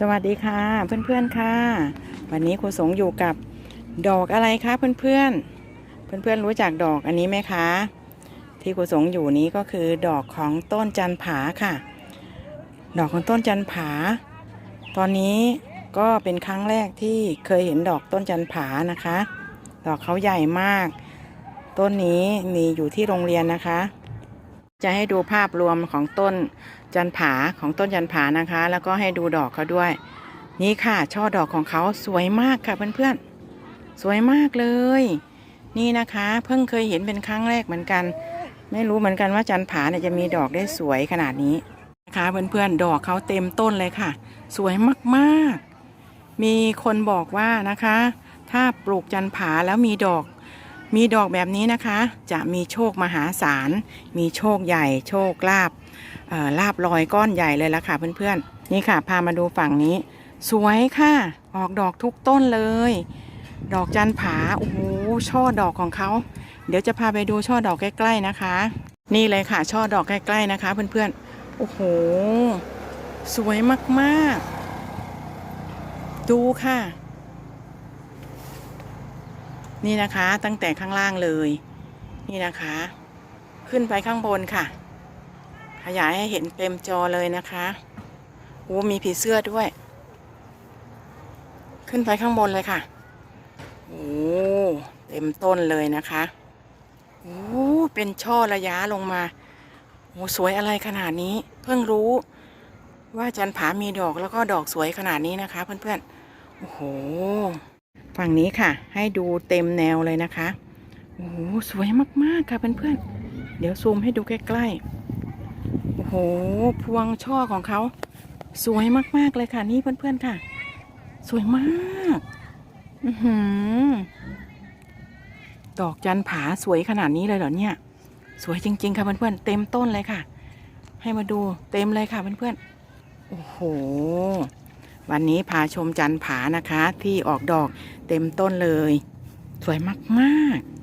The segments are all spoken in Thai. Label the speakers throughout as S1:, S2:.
S1: สวัสดีค่ะ เพื่อนๆค่ะ วันนี้ครูสงอยู่กับดอกอะไรคะเพื่อนๆเพื่อนๆรู้จักดอกอันนี้ไหมคะ ที่ครูสงอยู่นี้ก็คือดอกของต้นจันผาค่ะ ดอกของต้นจันผา ตอนนี้ก็เป็นครั้งแรกที่เคยเห็นดอกต้นจันผานะคะ ดอกเขาใหญ่มาก ต้นนี้มีอยู่ที่โรงเรียนนะคะ จะให้ดูภาพรวมของต้นจันผาของต้นจันผานะคะ แล้วก็ให้ดูดอกเขาด้วย นี่ค่ะ ช่อดอกของเขาสวยมากค่ะเพื่อนๆสวยมากเลย นี่นะคะ เพิ่งเคยเห็นเป็นครั้งแรกเหมือนกัน ไม่รู้เหมือนกันว่าจันผาเนี่ยจะมีดอกได้สวยขนาดนี้นะคะเพื่อนๆดอกเขาเต็มต้นเลยค่ะ สวยมากๆ มีคนบอกว่านะคะ ถ้าปลูกจันผาแล้วมีดอก มีดอกแบบนี้นะคะ จะมีโชคมหาศาล มีโชคใหญ่ โชคลาบลาบลอยก้อนใหญ่เลยละค่ะเพื่อนๆ นี่ค่ะ พามาดูฝั่งนี้ สวยค่ะ ออกดอกทุกต้นเลย ดอกจันผา โอ้โห ช่อดอกของเขา เดี๋ยวจะพาไปดูช่อดอกใกล้ๆนะคะ นี่เลยค่ะ ช่อดอกใกล้ๆนะคะ เพื่อนๆ โอ้โห สวยมากๆ ดูค่ะ นี่นะคะ ตั้งแต่ข้างล่างเลย นี่นะคะ ขึ้นไปข้างบนค่ะ ขยายให้เห็นเต็มจอเลยนะคะโอ้มีผีเสื้อด้วย ขึ้นไปข้างบนเลยค่ะโอ้เต็มต้นเลยนะคะโอ้เป็นช่อระยะลงมาโอ้สวยอะไรขนาดนี้ เพิ่งรู้ ว่าจันผามีดอกแล้วก็ดอกสวยขนาดนี้นะคะ เพื่อนๆโอ้โห ฝั่งนี้ค่ะ ให้ดูเต็มแนวเลยนะคะ โอ้โห สวยมากๆค่ะเพื่อนๆ เดี๋ยวซูมให้ดูใกล้ๆ โอ้โห พวงช่อของเขา สวยมากๆเลยค่ะ นี่เพื่อนๆค่ะ สวยมากอือหือดอกจันผาสวยขนาดนี้เลยเหรอเนี่ย สวยจริง ๆ ค่ะเพื่อนๆ เต็มต้นเลยค่ะ ให้มาดูเต็มเลยค่ะเพื่อนๆ โอ้โห วันนี้พาชมจันผานะคะ ที่ออกดอกเต็มต้นเลย สวยมากๆ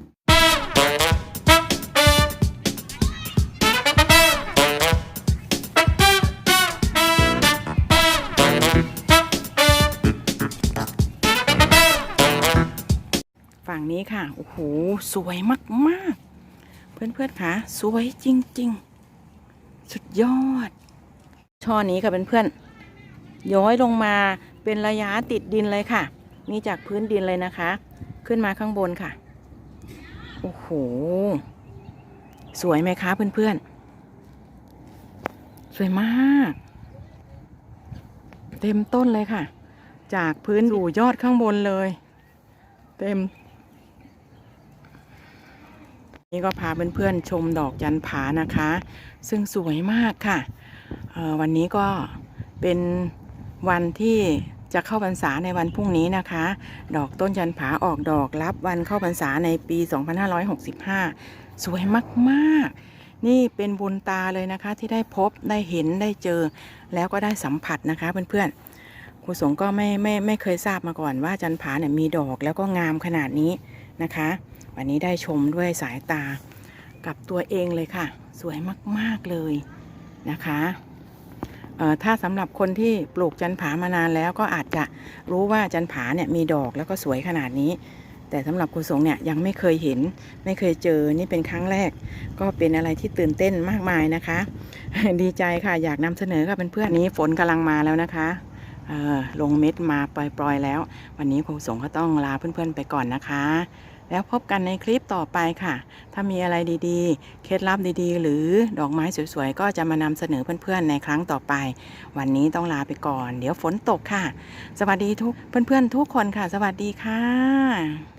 S1: ฝั่งนี้ค่ะ โอ้โห สวยมากๆ เพื่อนๆค่ะ สวยจริง ๆ สุดยอด ช่อนี้ค่ะเพื่อนๆ ย้อยลงมาเป็นระยะติดดินเลยค่ะ นี่จากพื้นดินเลยนะคะ ขึ้นมาข้างบนค่ะ โอ้โห สวยไหมคะเพื่อนๆ สวยมาก เต็มต้นเลยค่ะ จากพื้นสู่ยอดข้างบนเลย เต็ม นี่ก็พาเพื่อนๆชมดอกจันผานะคะ ซึ่งสวยมากค่ะ วันนี้ก็เป็น วันที่จะเข้าพรรษาในวันพรุ่งนี้นะคะ ดอกต้นจันผาออกดอกรับวันเข้าพรรษาในปี 2565 สวยมากๆ นี่เป็นบุญตาเลยนะคะที่ได้พบได้เห็นได้เจอ แล้วก็ได้สัมผัสนะคะเพื่อนๆครูสงก็ไม่ไม่ไม่เคยทราบมาก่อนว่าจันผาเนี่ยมีดอกแล้วก็งามขนาดนี้นะคะ วันนี้ได้ชมด้วยสายตากับตัวเองเลยค่ะ สวยมากๆเลยนะคะ ถ้าสำหรับคนที่ปลูกจันผามานานแล้วก็อาจจะรู้ว่าจันผาเนี่ยมีดอกแล้วก็สวยขนาดนี้ แต่สำหรับคุณสงเนี่ยยังไม่เคยเห็น ไม่เคยเจอนี่เป็นครั้งแรก ก็เป็นอะไรที่ตื่นเต้นมากมายนะคะ ดีใจค่ะอยากนำเสนอค่ะเพื่อนๆนี้ฝนกำลังมาแล้วนะคะลงเม็ดมาปล่อยๆแล้ว วันนี้ครูสงก็ต้องลาเพื่อนๆไปก่อนนะคะ แล้วพบกันในคลิปต่อไปค่ะ ถ้ามีอะไรดีๆ เคล็ดลับดีๆ หรือดอกไม้สวยๆ ก็จะมานำเสนอเพื่อนๆ ในครั้งต่อไป วันนี้ต้องลาไปก่อน เดี๋ยวฝนตกค่ะ สวัสดีทุกเพื่อนๆ ทุกคนค่ะ สวัสดีค่ะ